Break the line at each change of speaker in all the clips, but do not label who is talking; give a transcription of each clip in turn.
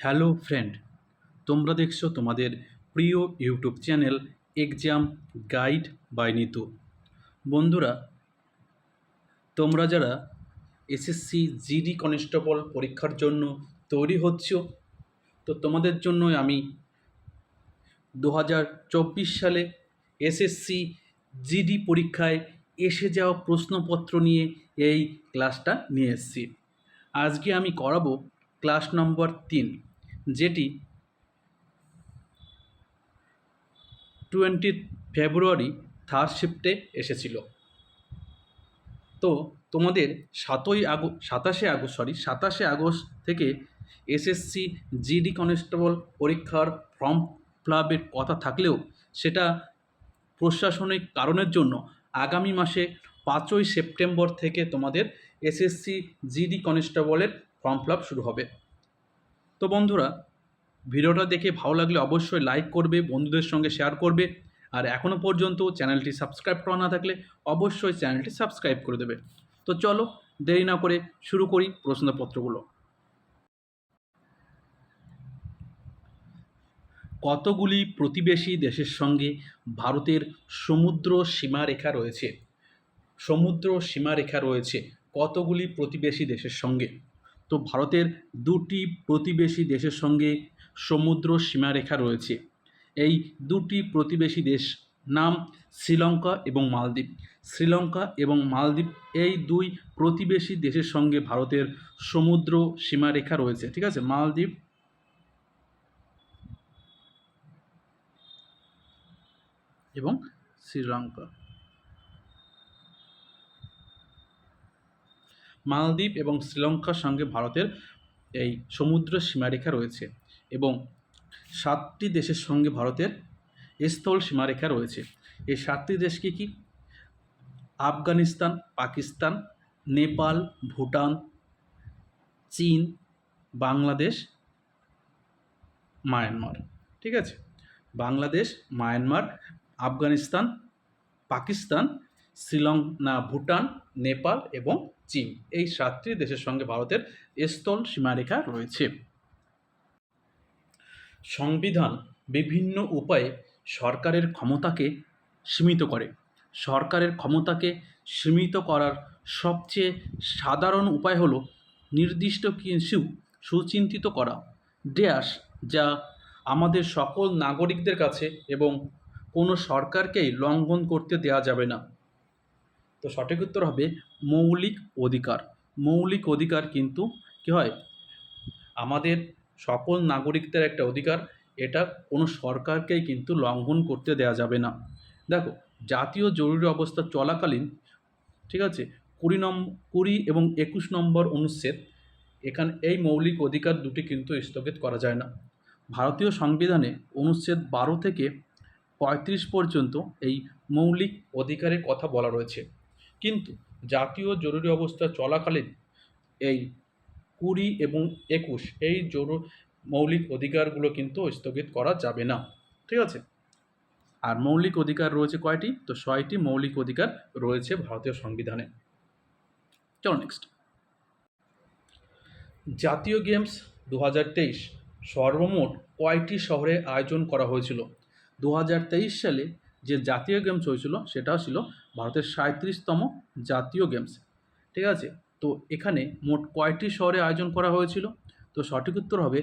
Hello friend, তোমরা দেখছ তোমাদের প্রিয় YouTube channel exam guide by Nitu. বন্ধুরা, তোমরা যারা এসএসসি জিডি কনস্টেবল পরীক্ষার জন্য তৈরি হচ্ছ, তো তোমাদের জন্য আমি দু চব্বিশ সালে এসএসসি জিডি পরীক্ষায় এসে যাওয়া প্রশ্নপত্র নিয়ে এই ক্লাসটা নিয়ে এসেছি। আজকে আমি করাবো ক্লাস নম্বর তিন। যেটি টোয়েন্টি ফেব্রুয়ারি থার্ড শিফটে এসেছিল। তো তোমাদের সাতই আগস্ট সাতাশে আগস্ট সরি সাতাশে আগস্ট থেকে এসএসসি জিডি কনস্টেবল পরীক্ষার ফর্ম ফিলাপের কথা থাকলেও সেটা প্রশাসনিক কারণের জন্য আগামী মাসে পাঁচই সেপ্টেম্বর থেকে তোমাদের এসএসসি জিডি কনস্টেবলের ফর্ম ফিলাপ শুরু হবে। তো বন্ধুরা, ভিডিওটা দেখে ভালো লাগলে অবশ্যই লাইক করবে, বন্ধুদের সঙ্গে শেয়ার করবে। আর এখনও পর্যন্ত চ্যানেলটি সাবস্ক্রাইব করা না থাকলে অবশ্যই চ্যানেলটি সাবস্ক্রাইব করে দেবে। তো চলো, দেরি না করে শুরু করি প্রশ্নপত্রগুলো। কতগুলি প্রতিবেশী দেশের সঙ্গে ভারতের সমুদ্র সীমারেখা রয়েছে? সমুদ্র সীমারেখা রয়েছে। কতগুলি প্রতিবেশী দেশের সঙ্গে? তো ভারতের দুটি প্রতিবেশী দেশের সঙ্গে সমুদ্র সীমারেখা রয়েছে। এই দুটি প্রতিবেশী দেশ নাম শ্রীলঙ্কা এবং মালদ্বীপ। শ্রীলঙ্কা এবং মালদ্বীপ এই দুই প্রতিবেশী দেশের সঙ্গে ভারতের সমুদ্র সীমারেখা রয়েছে, ঠিক আছে? মালদ্বীপ এবং শ্রীলঙ্কা। মালদ্বীপ এবং শ্রীলঙ্কার সঙ্গে ভারতের এই সমুদ্র সীমারেখা রয়েছে এবং সাতটি দেশের সঙ্গে ভারতের স্থল সীমারেখা রয়েছে। এই সাতটি দেশ কি কি? আফগানিস্তান, পাকিস্তান, নেপাল, ভুটান, চীন, বাংলাদেশ, মায়ানমার। ঠিক আছে? বাংলাদেশ, মায়ানমার, আফগানিস্তান, পাকিস্তান শ্রীলঙ্কা ভুটান, নেপাল এবং চীন। এই সাতটি দেশের সঙ্গে ভারতের স্থল সীমারেখা রয়েছে। সংবিধান বিভিন্ন উপায়ে সরকারের ক্ষমতাকে সীমিত করে। সরকারের ক্ষমতাকে সীমিত করার সবচেয়ে সাধারণ উপায় হলো নির্দিষ্ট কিছু সুচিন্তিত করা। ড্যাশ যা আমাদের সকল নাগরিকদের কাছে এবং কোনো সরকারকেই লঙ্ঘন করতে দেওয়া যাবে না। তো সঠিক উত্তর হবে মৌলিক অধিকার। মৌলিক অধিকার কিন্তু কী হয়? আমাদের সকল নাগরিকদের একটা অধিকার। এটা কোনো সরকারকেই কিন্তু লঙ্ঘন করতে দেওয়া যাবে না। দেখো, জাতীয় জরুরি অবস্থা চলাকালীন, ঠিক আছে, কুড়ি নম্বর কুড়ি এবং একুশ নম্বর অনুচ্ছেদ, এখানে এই মৌলিক অধিকার দুটি কিন্তু স্থগিত করা যায় না। ভারতীয় সংবিধানে অনুচ্ছেদ বারো থেকে পঁয়ত্রিশ পর্যন্ত এই মৌলিক অধিকারের কথা বলা রয়েছে। কিন্তু জাতীয় জরুরি অবস্থা চলাকালীন এই কুড়ি এবং একুশ এই জরু, মৌলিক অধিকারগুলো কিন্তু স্থগিত করা যাবে না। ঠিক আছে? আর মৌলিক অধিকার রয়েছে কয়টি? তো ছয়টি মৌলিক অধিকার রয়েছে ভারতীয় সংবিধানে। চলো নেক্সট জাতীয় গেমস দু হাজার তেইশ সর্বমোট কয়টি শহরে আয়োজন করা হয়েছিল? দু হাজার তেইশ সালে যে জাতীয় গেমস হয়েছিল, সেটাও ছিল ভারতের সাঁত্রিশতম জাতীয় গেমস ঠিক আছে? তো এখানে মোট কয়টি শহরে আয়োজন করা হয়েছিল? তো সঠিক উত্তর হবে,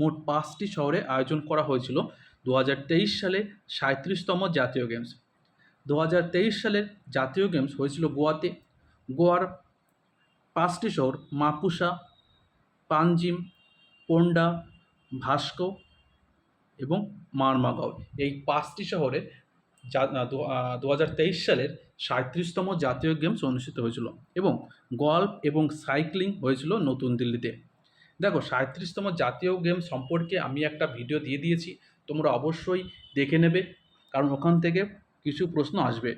মোট পাঁচটি শহরে আয়োজন করা হয়েছিল দু হাজার তেইশ সালে সাঁত্রিশতম জাতীয় গেমস দু হাজার তেইশ সালের জাতীয় গেমস হয়েছিল গোয়াতে। গোয়ার পাঁচটি শহর, মাপুসা পাঞ্জিম পোন্ডা, ভাস্কো এবং মারমাগাঁও। এই পাঁচটি শহরে দু হাজার তেইশ সালের সাঁত্রিশতম জাতীয় গেমস অনুষ্ঠিত হয়েছিল এবং গল্ফ এবং সাইক্লিং হয়েছিল নতুন দিল্লিতে। দেখো সাঁত্রিশতম জাতীয় গেম সম্পর্কে আমি একটা ভিডিও দিয়ে দিয়েছি, তোমরা অবশ্যই দেখে নেবে, কারণ ওখান থেকে কিছু প্রশ্ন আসবে।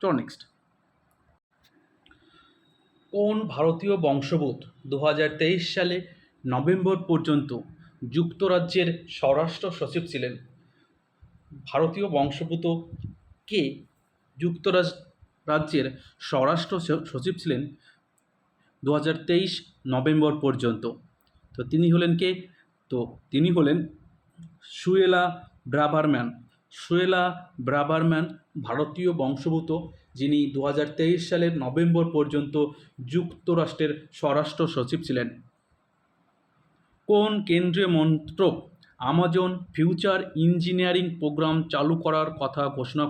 চলো নেক্সট কোন ভারতীয় বংশবোধ দু হাজার তেইশ সালে নভেম্বর পর্যন্ত যুক্তরাজ্যের স্বরাষ্ট্র সচিব ছিলেন? ভারতীয় বংশোদ্ভূত কে যুক্তরাজ রাজ্যের স্বরাষ্ট্র সচিব ছিলেন দু হাজার তেইশ নভেম্বর পর্যন্ত। তো তিনি হলেন কে? তো তিনি হলেন সুয়েলা ব্রাভারম্যান। সুয়েলা ব্রাভারম্যান ভারতীয় বংশোদ্ভূত, যিনি দু হাজার তেইশ সালের নভেম্বর পর্যন্ত যুক্তরাষ্ট্রের স্বরাষ্ট্র সচিব ছিলেন। কোন কেন্দ্রীয় মন্ত্রক আমাজন ফিউচার ইঞ্জিনিয়ারিং প্রোগ্রাম চালু করার কথা ঘোষণা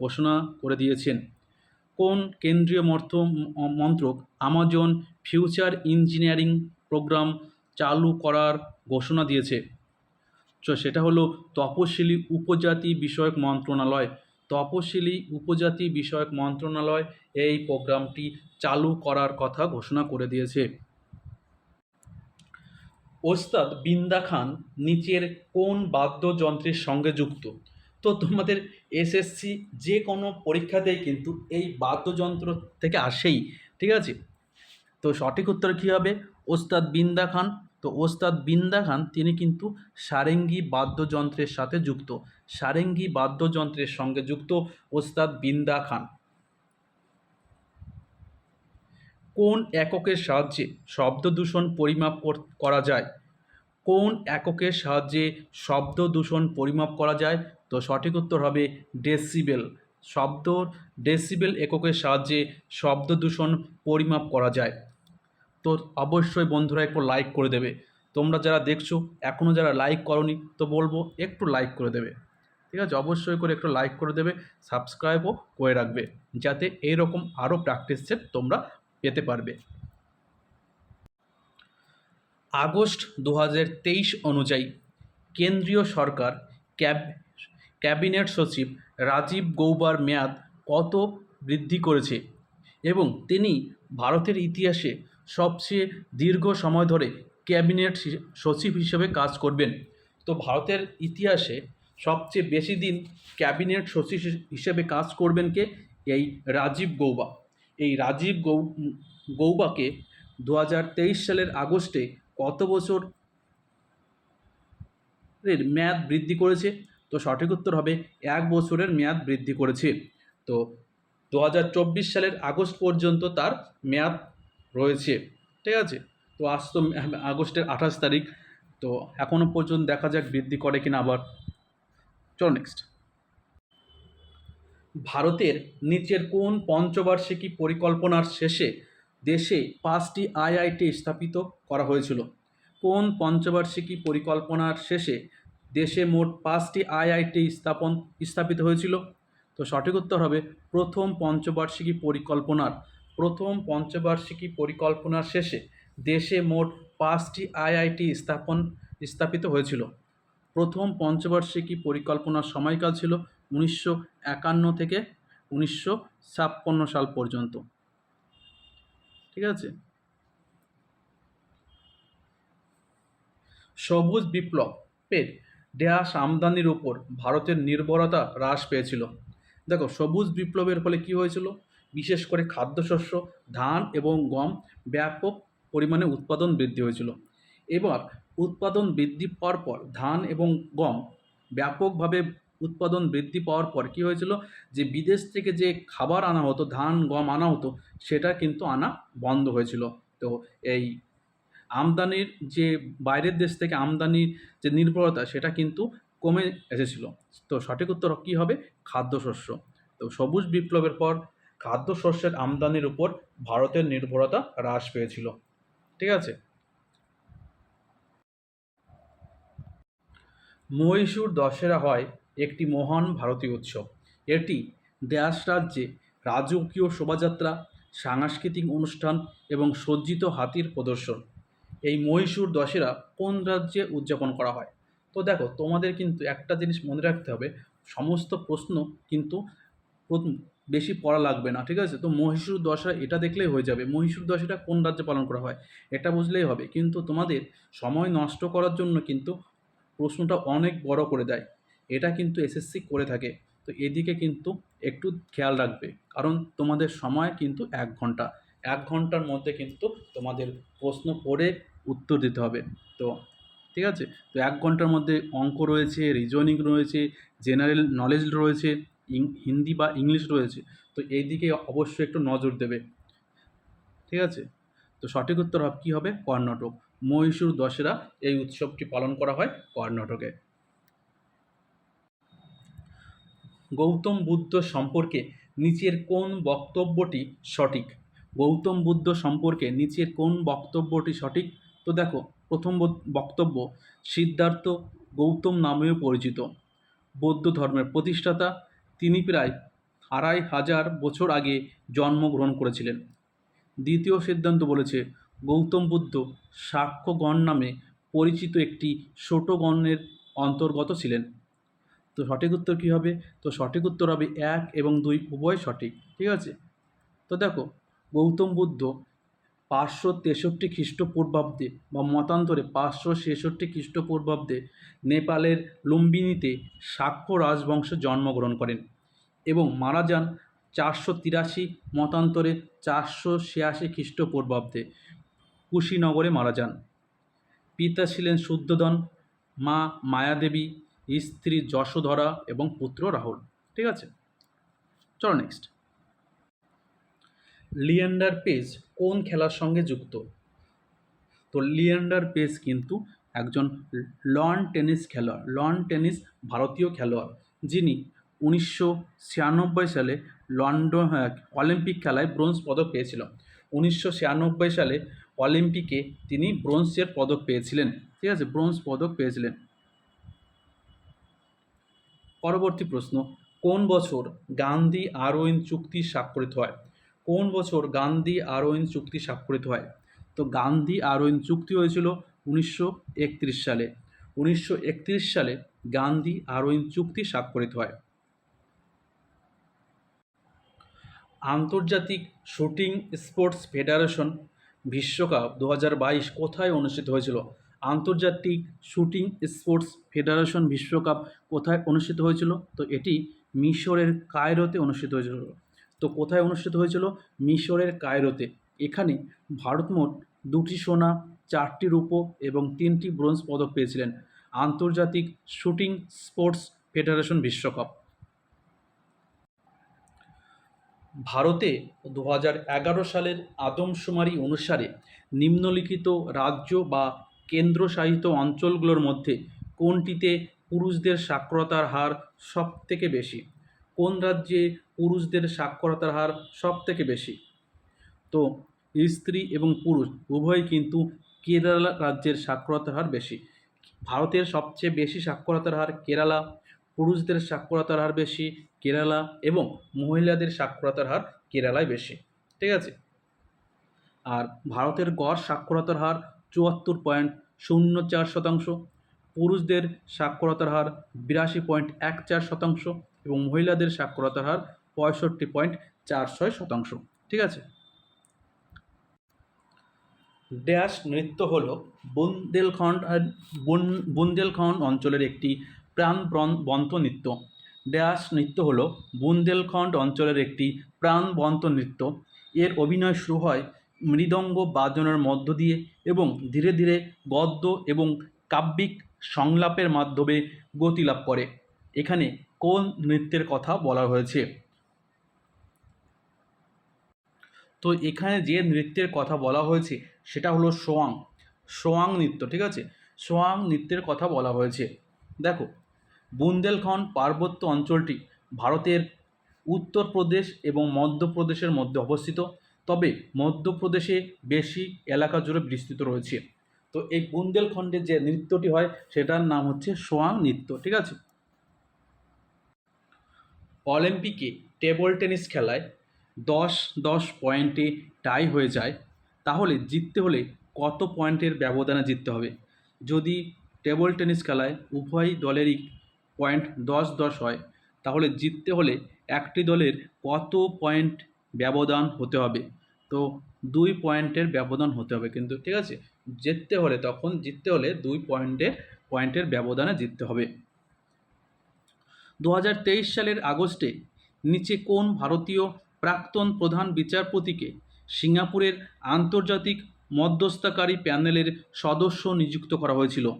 ঘোষণা করে দিয়েছেন। কোন কেন্দ্রীয় অর্থ মন্ত্রক? আমাজন ফিউচার ইঞ্জিনিয়ারিং প্রোগ্রাম চালু করার ঘোষণা দিয়েছে। তো সেটা হলো তপশিলি উপজাতি বিষয়ক মন্ত্রণালয়। তপশিলি উপজাতি বিষয়ক মন্ত্রণালয় এই প্রোগ্রামটি চালু করার কথা ঘোষণা করে দিয়েছে। ওস্তাদ বিন্দা খান নিচের কোন বাদ্যযন্ত্রের সঙ্গে যুক্ত? তো তোমাদের এসএসসি যে কোনো পরীক্ষাতেই কিন্তু এই বাদ্যযন্ত্র থেকে আসেই, ঠিক আছে? তো সঠিক উত্তর কী হবে? ওস্তাদ বিন্দা খান। তো ওস্তাদ বিন্দা খান, তিনি কিন্তু সারেঙ্গি বাদ্যযন্ত্রের সাথে যুক্ত। সারেঙ্গি বাদ্যযন্ত্রের সঙ্গে যুক্ত ওস্তাদ বিন্দা খান। কোন এককের সাহায্যে শব্দ দূষণ পরিমাপ কর- যায়? কোন এককের সাহায্যে শব্দ দূষণ পরিমাপ করা যায়? তো সঠিক উত্তর হবে ডেসিবেল। শব্দ, ডেসিবেল এককের সাহায্যে শব্দ দূষণ পরিমাপ করা যায়। তো অবশ্যই বন্ধুরা একটু লাইক করে দেবে। তোমরা যারা দেখছ এখনও যারা লাইক করনি, তো বলব একটু লাইক করে দেবে। ঠিক আছে? অবশ্যই করে একটু লাইক করে দেবে সাবস্ক্রাইবও করে রাখবে, যাতে এইরকম আরও প্র্যাকটিস সেট তোমরা পেতে পারবে। আগস্ট দু হাজার তেইশ অনুযায়ী কেন্দ্রীয় সরকার ক্যাব, ক্যাবিনেট সচিব রাজীব গৌবার মেয়াদ কত বৃদ্ধি করেছে এবং তিনি ভারতের ইতিহাসে সবচেয়ে দীর্ঘ সময় ধরে ক্যাবিনেট সচিব হিসেবে কাজ করবেন। তো ভারতের ইতিহাসে সবচেয়ে বেশি দিন ক্যাবিনেট সচিব হিস- হিসেবে কাজ করবেন কে? এই রাজীব গৌবা। এই রাজীব গৌ, গৌবাকে দু হাজার তেইশ সালের আগস্টে কত বছর এর মেয়াদ বৃদ্ধি করেছে? তো সঠিক উত্তর হবে এক বছরের মেয়াদ বৃদ্ধি করেছে। তো দু হাজার চব্বিশ সালের আগস্ট পর্যন্ত তার মেয়াদ রয়েছে। ঠিক আছে? তো আজ তো আগস্টের আঠাশ তারিখ। তো এখনও পর্যন্ত দেখা যাক বৃদ্ধি করে কিনা আবার। চলো নেক্সট ভারতের নিচের কোন পঞ্চবার্ষিকী পরিকল্পনার শেষে দেশে পাঁচটি আইআইটি স্থাপিত করা হয়েছিল? কোন পঞ্চবার্ষিকী পরিকল্পনার শেষে দেশে মোট পাঁচটি আইআইটি স্থাপন, স্থাপিত হয়েছিল? তো সঠিক উত্তর হবে প্রথম পঞ্চবার্ষিকী পরিকল্পনার। প্রথম পঞ্চবার্ষিকী পরিকল্পনার শেষে দেশে মোট পাঁচটি আইআইটি স্থাপন, স্থাপিত হয়েছিল। প্রথম পঞ্চবার্ষিকী পরিকল্পনার সময়কাল ছিল উনিশশো একান্ন থেকে উনিশশো ছাপ্পান্ন সাল পর্যন্ত। ঠিক আছে? সবুজ বিপ্লবের ড্যাশ আমদানির উপর ভারতের নির্ভরতা হ্রাস পেয়েছিল। দেখো, সবুজ বিপ্লবের ফলে কী হয়েছিল? বিশেষ করে খাদ্যশস্য, ধান এবং গম ব্যাপক পরিমাণে উৎপাদন বৃদ্ধি হয়েছিল। এবার উৎপাদন বৃদ্ধি পাওয়ার পর ধান এবং গম ব্যাপকভাবে উৎপাদন বৃদ্ধি পাওয়ার পর কী হয়েছিল? যে বিদেশ থেকে যে খাবার আনা হতো, ধান, গম আনা হতো, সেটা কিন্তু আনা বন্ধ হয়েছিল। তো এই আমদানির যে বাইরের দেশ থেকে আমদানির যে নির্ভরতা, সেটা কিন্তু কমে এসেছিল। তো সঠিক উত্তর কী হবে? খাদ্যশস্য। তো সবুজ বিপ্লবের পর খাদ্যশস্যের আমদানির উপর ভারতের নির্ভরতা হ্রাস পেয়েছিল। ঠিক আছে? মহীশূর দশেরা হয় একটি মহান ভারতীয় উৎসব। এটি দেশ রাজ্যে রাজকীয় শোভাযাত্রা, সাংস্কৃতিক অনুষ্ঠান এবং সজ্জিত হাতির প্রদর্শন। এই মহীশূর দশেরা কোন রাজ্যে উদযাপন করা হয়? তো দেখো, তোমাদের কিন্তু একটা জিনিস মনে রাখতে হবে, সমস্ত প্রশ্ন কিন্তু বেশি পড়া লাগবে না, ঠিক আছে? তো মহীশূর দশরা এটা দেখলেই হয়ে যাবে, মহীশূর দশরা কোন রাজ্যে পালন করা হয়, এটা বুঝলেই হবে। কিন্তু তোমাদের সময় নষ্ট করার জন্য কিন্তু প্রশ্নটা অনেক বড় করে দেয়। এটা কিন্তু এসএসসি করে থাকে। তো এদিকে কিন্তু একটু খেয়াল রাখবে। কারণ তোমাদের সময় কিন্তু এক ঘণ্টা। এক ঘণ্টার মধ্যে কিন্তু তোমাদের প্রশ্ন পড়ে উত্তর দিতে হবে। তো ঠিক আছে? তো এক ঘণ্টার মধ্যে অঙ্ক রয়েছে রিজনিং রয়েছে জেনারেল নলেজ রয়েছে হিন্দি বা ইংলিশ রয়েছে। তো এই দিকে অবশ্যই একটু নজর দেবে। ঠিক আছে? তো সঠিক উত্তর কী হবে? কর্ণাটক। মহীশূর দশেরা এই উৎসবটি পালন করা হয় কর্ণাটকে। গৌতম বুদ্ধ সম্পর্কে নিচের কোন বক্তব্যটি সঠিক? গৌতম বুদ্ধ সম্পর্কে নিচের কোন বক্তব্যটি সঠিক? তো দেখো, প্রথম বক- বক্তব্য, সিদ্ধার্থ গৌতম নামেও পরিচিত। বৌদ্ধ ধর্মের প্রতিষ্ঠাতা, তিনি প্রায় আড়াই হাজার বছর আগে জন্মগ্রহণ করেছিলেন। দ্বিতীয় সিদ্ধান্ত বলেছে, গৌতম বুদ্ধ সাক্ষ্যগণ নামে পরিচিত একটি ছোট গণের অন্তর্গত ছিলেন। তো সঠিক উত্তর কী হবে? তো সঠিক উত্তর হবে এক এবং দুই উভয় সঠিক, ঠিক আছে? তো দেখো, গৌতম বুদ্ধ পাঁচশো তেষট্টি খ্রিস্টপূর্বাব্দে বা মতান্তরে পাঁচশো ছেষট্টি খ্রিস্টপূর্বাব্দে নেপালের লুম্বিনীতে সাক্ষ্য রাজবংশে জন্মগ্রহণ করেন এবং মারা যান চারশো তিরাশি মতান্তরে চারশো ছিয়াশি খ্রিস্টপূর্বাব্দে। কুশীনগরে মারা যান। পিতা ছিলেন শুদ্ধোদন মা মায়াদেবী স্ত্রী যশোধরা এবং পুত্র রাহুল। ঠিক আছে? চলো নেক্সট লিয়েন্ডার পেজ কোন খেলার সঙ্গে যুক্ত? তো লিয়েন্ডার পেজ কিন্তু একজন লন টেনিস খেলোয়াড় লন টেনিস ভারতীয় খেলোয়াড় যিনি উনিশশো ছিয়ানব্বই সালে লন্ডন হ্যাঁ, অলিম্পিক খেলায় ব্রোঞ্জ পদক পেয়েছিল উনিশশো ছিয়ানব্বই সালে অলিম্পিকে তিনি ব্রোঞ্জের পদক পেয়েছিলেন। ঠিক আছে? ব্রোঞ্জ পদক পেয়েছিলেন। পরবর্তী প্রশ্ন, কোন বছর গান্ধী আরওইন চুক্তি স্বাক্ষরিত হয়? কোন বছর গান্ধী আরওইন চুক্তি স্বাক্ষরিত হয়? তো গান্ধী আরওইন চুক্তি হয়েছিল উনিশশো একত্রিশ সালে। উনিশশো একত্রিশ সালে গান্ধী আরওইন চুক্তি স্বাক্ষরিত হয়। আন্তর্জাতিক শুটিং স্পোর্টস ফেডারেশন বিশ্বকাপ দু কোথায় অনুষ্ঠিত হয়েছিল? আন্তর্জাতিক শুটিং স্পোর্টস ফেডারেশন বিশ্বকাপ কোথায় অনুষ্ঠিত হয়েছিল? তো এটি মিশরের কায়রোতে অনুষ্ঠিত হয়েছিল। তো কোথায় অনুষ্ঠিত হয়েছিল? মিশরের কায়রোতে। এখানে ভারত মোট দুটি সোনা, চারটি রূপো এবং তিনটি ব্রোঞ্জ পদক পেয়েছিলেন আন্তর্জাতিক শুটিং স্পোর্টস ফেডারেশন বিশ্বকাপ। ভারতে দু সালের আদমশুমারি অনুসারে নিম্নলিখিত রাজ্য বা কেন্দ্রশাসিত অঞ্চলগুলোর মধ্যে কোনটিতে পুরুষদের সাক্ষরতার হার সব থেকে বেশি? কোন রাজ্যে পুরুষদের সাক্ষরতার হার সব থেকে বেশি? তো, স্ত্রী এবং পুরুষ উভয়ই কিন্তু কেরালা রাজ্যের সাক্ষরতার হার বেশি। ভারতের সবচেয়ে বেশি সাক্ষরতার হার কেরালা, পুরুষদের সাক্ষরতার হার বেশি কেরালা এবং মহিলাদের সাক্ষরতার হার কেরালায় বেশি। ঠিক আছে? আর ভারতের গড় সাক্ষরতার হার চুয়াত্তর পয়েন্ট শূন্য চার শতাংশ, পুরুষদের সাক্ষরতার হার বিরাশি পয়েন্ট এক চার শতাংশ এবং মহিলাদের সাক্ষরতার হার পঁয়ষট্টি পয়েন্ট চার ছয় শতাংশ। ঠিক আছে? ড্যাশ নৃত্য হল বুন্দেলখণ্ড বুন্দেলখণ্ড অঞ্চলের একটি প্রাণবন্ত নৃত্য। ড্যাশ নৃত্য হল বুন্দেলখণ্ড অঞ্চলের একটি প্রাণবন্ত নৃত্য। এর অভিনয় শুরু হয় মৃদঙ্গ বাজনের মধ্য দিয়ে এবং ধীরে ধীরে গদ্য এবং কাব্যিক সংলাপের মাধ্যমে গতি লাভ করে। এখানে কোন নৃত্যের কথা বলা হয়েছে? তো এখানে যে নৃত্যের কথা বলা হয়েছে, সেটা হলো সোয়াং। সোয়াং নৃত্য, ঠিক আছে? সোয়াং নৃত্যের কথা বলা হয়েছে। দেখো, বুন্দেলখণ্ড পার্বত্য অঞ্চলটি ভারতের উত্তরপ্রদেশ এবং মধ্যপ্রদেশের মধ্যে অবস্থিত। তবে মধ্যপ্রদেশে বেশি এলাকা জুড়ে বিস্তৃত রয়েছে। তো এই বুন্দেলখণ্ডে যে নৃত্যটি হয়, সেটার নাম হচ্ছে সোয়াং নৃত্য, ঠিক আছে? অলিম্পিকে টেবল টেনিস খেলায় দশ দশ পয়েন্টে টাই হয়ে যায়। তাহলে জিততে হলে কত পয়েন্টের ব্যবধানে জিততে হবে? যদি টেবল টেনিস খেলায় উভয় দলেরই পয়েন্ট দশ দশ হয়, তাহলে জিততে হলে একটি দলের কত পয়েন্ট ব্যবধান হতে হবে। তো দুই পয়েন্টের ব্যবধান হতে হবে কিন্তু, ঠিক আছে? জিততে হলে, তখন জিততে হলে দুই পয়েন্টের পয়েন্টের ব্যবধানে জিততে হবে। দু হাজার তেইশ সালের আগস্টে নিচে কোন ভারতীয় প্রাক্তন প্রধান বিচারপতিকে সিঙ্গাপুরের আন্তর্জাতিক মধ্যস্থকারী প্যানেলের সদস্য নিযুক্ত করা হয়েছিল?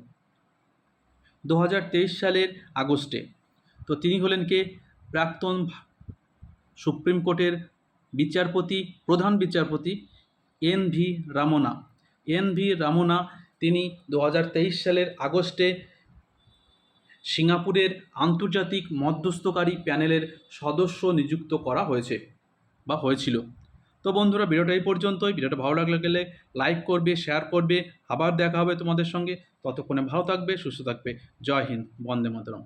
দু হাজার তেইশ সালের আগস্টে। তো তিনি হলেন কে? প্রাক্তন সুপ্রিম কোর্টের বিচারপতি, প্রধান বিচারপতি N V Ramana. N V Ramana তিনি দু হাজার তেইশ সালের আগস্টে সিঙ্গাপুরের আন্তর্জাতিক মধ্যস্থকারী প্যানেলের সদস্য নিযুক্ত করা হয়েছে বা হয়েছিল। তো বন্ধুরা, ভিডিওটা এই পর্যন্তই। ভিডিওটা ভালো লাগলে গেলে লাইক করবে, শেয়ার করবে। আবার দেখা হবে তোমাদের সঙ্গে। ততক্ষণে ভালো থাকবে, সুস্থ থাকবে। জয় হিন্দ, বন্দে মাতরম।